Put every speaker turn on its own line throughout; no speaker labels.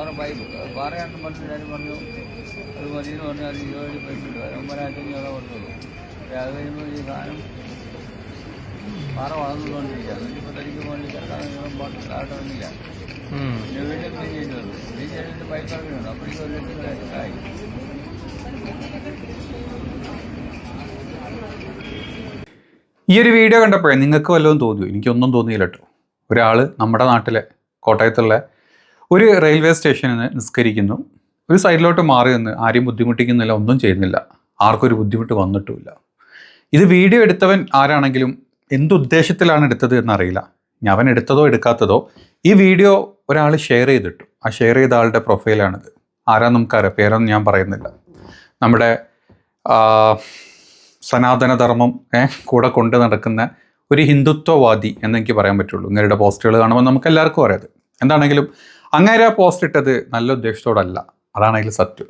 വേറെ പൈപ്പ് പാറയാണെന്ന് മനസ്സിലാരും പറഞ്ഞു. അത് മതിയെന്ന് പറഞ്ഞാൽ അത് ഇരുപത് പൈപ്പ് ഇട്ടു. ഒമ്പതിനായിരത്തി അഞ്ഞൂറ് കൊടുത്തുള്ളൂ പക്ഷേ അത് കഴിയുമ്പോൾ ഈ സാധനം പാറ വളർന്നുകൊണ്ടിരിക്കുകയാണ്. ഇപ്പോൾ തടിക്ക് പോകണമെങ്കിൽ താഴോട്ടിറങ്ങില്ല പിന്നെ വീണ്ടും ക്ലീൻ ചെയ്ത് വന്നു ക്ലീൻ ചെയ്തിട്ട് പൈപ്പ് ഇറങ്ങിയുണ്ട് അപ്പോഴേക്കും ഒരു ലക്ഷം ആയി.
ഈ ഒരു വീഡിയോ കണ്ടപ്പോഴേ നിങ്ങൾക്ക് വല്ലതും തോന്നിയോ? എനിക്കൊന്നും തോന്നിയില്ല കേട്ടോ. ഒരാൾ നമ്മുടെ നാട്ടിലെ കോട്ടയത്തുള്ള ഒരു റെയിൽവേ സ്റ്റേഷനിൽ നിന്ന് നിസ്കരിക്കുന്നു. ഒരു സൈഡിലോട്ട് മാറി നിന്ന് ആരെയും ബുദ്ധിമുട്ടിക്കുന്നില്ല ഒന്നും ചെയ്യുന്നില്ല. ആർക്കൊരു ബുദ്ധിമുട്ട് വന്നിട്ടുമില്ല. ഇത് വീഡിയോ എടുത്തവൻ ആരാണെങ്കിലും എന്തുദ്ദേശത്തിലാണ് എടുത്തത് എന്നറിയില്ല. ഞാൻ അവൻ എടുത്തതോ എടുക്കാത്തതോ ഈ വീഡിയോ ഒരാൾ ഷെയർ ചെയ്തിട്ടു. ആ ഷെയർ ചെയ്ത ആളുടെ പ്രൊഫൈലാണിത് ആരാ നമുക്കറിയാം പേരൊന്നും ഞാൻ പറയുന്നില്ല. നമ്മുടെ സനാതനധർമ്മം കൂടെ കൊണ്ട് നടക്കുന്ന ഒരു ഹിന്ദുത്വവാദി എന്നെനിക്ക് പറയാൻ പറ്റുള്ളൂ. ഇങ്ങനെയുടെ പോസ്റ്റുകൾ കാണുമ്പോൾ നമുക്ക് എല്ലാവർക്കും അറിയാം എന്താണെങ്കിലും അങ്ങനെ ആ പോസ്റ്റ് ഇട്ടത് നല്ല ഉദ്ദേശത്തോടല്ല. അതാണ് അതിൽ സത്യം.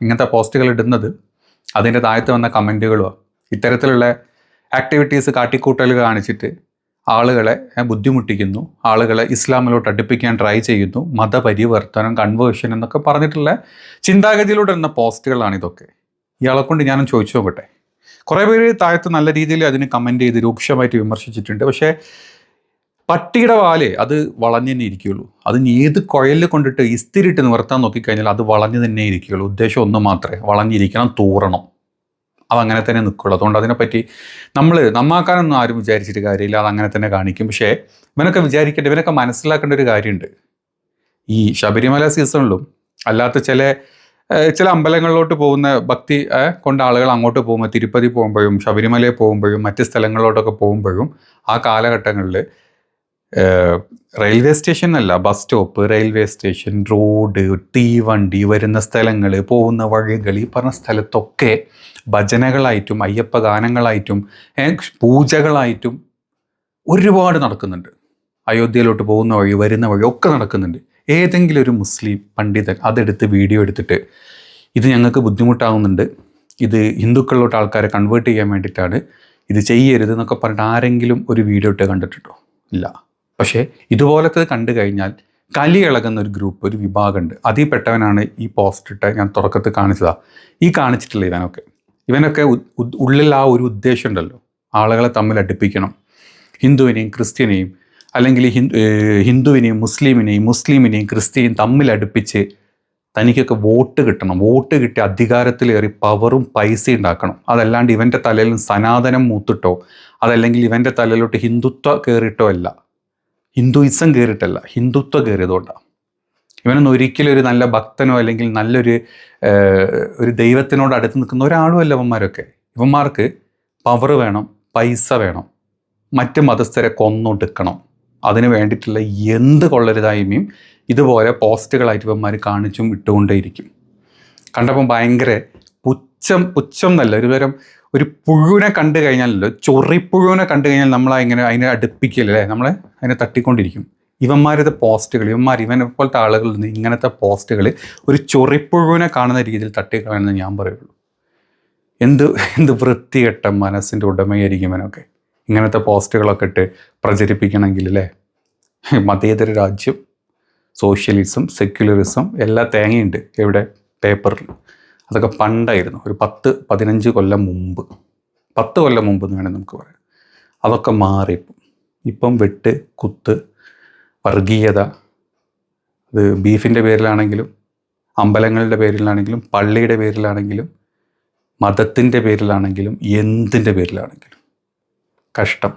ഇങ്ങനത്തെ പോസ്റ്റുകൾ ഇടുന്നത് അതിന്റെ താഴത്ത് വന്ന കമന്റുകളോ ഇത്തരത്തിലുള്ള ആക്ടിവിറ്റീസ് കാട്ടിക്കൂട്ടൽ കാണിച്ചിട്ട് ആളുകളെ ബുദ്ധിമുട്ടിക്കുന്നു ആളുകളെ ഇസ്ലാമിലോട്ട് അടുപ്പിക്കാൻ ട്രൈ ചെയ്യുന്നു മതപരിവർത്തനം കൺവേർഷൻ എന്നൊക്കെ പറഞ്ഞിട്ടുള്ള ചിന്താഗതിയിലൂടെ വരുന്ന പോസ്റ്റുകളാണ് ഇതൊക്കെ. ഇയാളെ കൊണ്ട് ഞാനും ചോദിച്ചു നോക്കട്ടെ. കുറേ പേര് താഴത്ത് നല്ല രീതിയിൽ അതിന് കമന്റ് ചെയ്ത് രൂക്ഷമായിട്ട് വിമർശിച്ചിട്ടുണ്ട്. പക്ഷേ പട്ടിയുടെ വാൽ അത് വളഞ്ഞു തന്നെ ഇരിക്കുകയുള്ളൂ. അത് ഇനി ഏത് കുഴലിൽ കൊണ്ടിട്ട് ഇസ്തിരിട്ട് നിവർത്താൻ നോക്കിക്കഴിഞ്ഞാൽ അത് വളഞ്ഞു തന്നെ ഇരിക്കുകയുള്ളൂ. ഉദ്ദേശം ഒന്ന് മാത്രമേ വളഞ്ഞിരിക്കണം തൂറണം. അതങ്ങനെ തന്നെ നിൽക്കുള്ളൂ. അതുകൊണ്ട് അതിനെപ്പറ്റി നമ്മൾ നന്നാക്കാനൊന്നും ആരും വിചാരിച്ചിട്ട് കാര്യമില്ല. അത് അങ്ങനെ തന്നെ കാണിക്കും. പക്ഷേ ഇവനൊക്കെ വിചാരിക്കേണ്ട ഇവനൊക്കെ മനസ്സിലാക്കേണ്ട ഒരു കാര്യമുണ്ട്. ഈ ശബരിമല സീസണിലും അല്ലാത്ത ചില ചില അമ്പലങ്ങളിലോട്ട് പോകുന്ന ഭക്തി കൊണ്ട് ആളുകൾ അങ്ങോട്ട് പോകുമ്പോൾ തിരുപ്പതി പോകുമ്പോഴും ശബരിമലയിൽ പോകുമ്പോഴും മറ്റ് സ്ഥലങ്ങളിലോട്ടൊക്കെ പോകുമ്പോഴും ആ കാലഘട്ടങ്ങളിൽ റെയിൽവേ സ്റ്റേഷൻ അല്ല bus stop railway station road തീവണ്ടി വരുന്ന സ്ഥലങ്ങൾ പോകുന്ന വഴികൾ ഈ പറഞ്ഞ സ്ഥലത്തൊക്കെ ഭജനകളായിട്ടും അയ്യപ്പ ഗാനങ്ങളായിട്ടും പൂജകളായിട്ടും ഒരുപാട് നടക്കുന്നുണ്ട്. അയോധ്യയിലോട്ട് പോകുന്ന വഴി വരുന്ന വഴി ഒക്കെ നടക്കുന്നുണ്ട്. ഏതെങ്കിലും ഒരു മുസ്ലിം പണ്ഡിതൻ അതെടുത്ത് വീഡിയോ എടുത്തിട്ട് ഇത് ഞങ്ങൾക്ക് ബുദ്ധിമുട്ടാകുന്നുണ്ട് ഇത് ഹിന്ദുക്കളിലോട്ട് ആൾക്കാരെ കൺവേർട്ട് ചെയ്യാൻ വേണ്ടിയിട്ടാണ് ഇത് ചെയ്യരുത് എന്നൊക്കെ പറഞ്ഞിട്ട് ആരെങ്കിലും ഒരു വീഡിയോ ഇട്ട് കണ്ടിട്ടുണ്ടോ? ഇല്ല. പക്ഷേ ഇതുപോലത്തെ കണ്ടു കഴിഞ്ഞാൽ കലി ഇളകുന്ന ഒരു ഗ്രൂപ്പ് ഒരു വിഭാഗമുണ്ട്. അതിൽ പെട്ടവനാണ് ഈ പോസ്റ്റ് ഇട്ട് ഞാൻ തുടക്കത്തിൽ കാണിച്ചതാ. ഈ കാണിച്ചിട്ടുള്ള ഇവനൊക്കെ. ഇവനൊക്കെ ഉള്ളിൽ ആ ഒരു ഉദ്ദേശം ഉണ്ടല്ലോ. ആളുകളെ തമ്മിൽ അടുപ്പിക്കണം. ഹിന്ദുവിനെയും ക്രിസ്ത്യനെയും അല്ലെങ്കിൽ ഹിന്ദുവിനെയും മുസ്ലിമിനെയും മുസ്ലിമിനെയും ക്രിസ്ത്യനെയും തമ്മിൽ അടുപ്പിച്ച് തനിക്കൊക്കെ വോട്ട് കിട്ടണം. വോട്ട് കിട്ടി അധികാരത്തിലേറി പവറും പൈസ ഉണ്ടാക്കണം. അതല്ലാണ്ട് ഇവന്റെ തലയിൽ സനാതനം മൂത്തിട്ടോ അതല്ലെങ്കിൽ ഇവന്റെ തലയിലോട്ട് ഹിന്ദുത്വ കയറിയിട്ടോ അല്ല. ഹിന്ദുയിസം കയറിയിട്ടല്ല ഹിന്ദുത്വം കയറിയതുകൊണ്ടാണ് ഇവനൊന്നും ഒരിക്കലും ഒരു നല്ല ഭക്തനോ അല്ലെങ്കിൽ നല്ലൊരു ഒരു ദൈവത്തിനോട് അടുത്ത് നിൽക്കുന്ന ഒരാളും അല്ല ഇവന്മാരൊക്കെ. ഇവന്മാർക്ക് പവർ വേണം പൈസ വേണം മറ്റ് മതസ്ഥരെ കൊന്നൊടുക്കണം. അതിന് വേണ്ടിയിട്ടുള്ള എന്ത് കൊള്ളരുതായ്മയും ഇതുപോലെ പോസ്റ്റുകളായിട്ട് ഇവന്മാർ കാണിച്ചും ഇട്ടുകൊണ്ടേയിരിക്കും. കണ്ടപ്പം ഭയങ്കര പുച്ഛം പുച്ഛം എന്നല്ല ഒരു തരം ഒരു പുഴുവിനെ കണ്ടു കഴിഞ്ഞാലല്ലോ ചൊറിപ്പുഴുവിനെ കണ്ടു കഴിഞ്ഞാൽ നമ്മളെ ഇങ്ങനെ അതിനെ അടുപ്പിക്കില്ലേ നമ്മളെ അതിനെ തട്ടിക്കൊണ്ടിരിക്കും. ഇവന്മാരുടെ പോസ്റ്റുകൾ ഇവന്മാർ ഇവനെ പോലത്തെ ആളുകളിൽ നിന്ന് ഇങ്ങനത്തെ പോസ്റ്റുകൾ ഒരു ചൊറിപ്പുഴുവിനെ കാണുന്ന രീതിയിൽ തട്ടിക്കളയെന്ന് ഞാൻ പറയുള്ളൂ. എന്ത് എന്ത് വൃത്തികെട്ട മനസ്സിന്റെ ഉടമയായിരിക്കും ഇവനൊക്കെ. ഇങ്ങനത്തെ പോസ്റ്റുകളൊക്കെ ഇട്ട് പ്രചരിപ്പിക്കണമെങ്കിൽ അല്ലേ? മതേതര രാജ്യം സോഷ്യലിസം സെക്യുലറിസം എല്ലാ തേങ്ങയുണ്ട് എവിടെ പേപ്പറിൽ. അതൊക്കെ പണ്ടായിരുന്നു. ഒരു പത്ത് പതിനഞ്ച് കൊല്ലം മുമ്പ്. പത്ത് കൊല്ലം മുമ്പ് എന്ന് വേണമെങ്കിൽ നമുക്ക് പറയാം. അതൊക്കെ മാറി. ഇപ്പം വെട്ട് കുത്ത് വർഗീയത അത് ബീഫിന്റെ പേരിലാണെങ്കിലും അമ്പലങ്ങളുടെ പേരിലാണെങ്കിലും പള്ളിയുടെ പേരിലാണെങ്കിലും മതത്തിന്റെ പേരിലാണെങ്കിലും എന്തിന്റെ പേരിലാണെങ്കിലും. കഷ്ടം.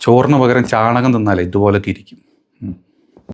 ചോറിന് പകരം ചാണകം തിന്നാലേ ഇതുപോലൊക്കെ ഇരിക്കും.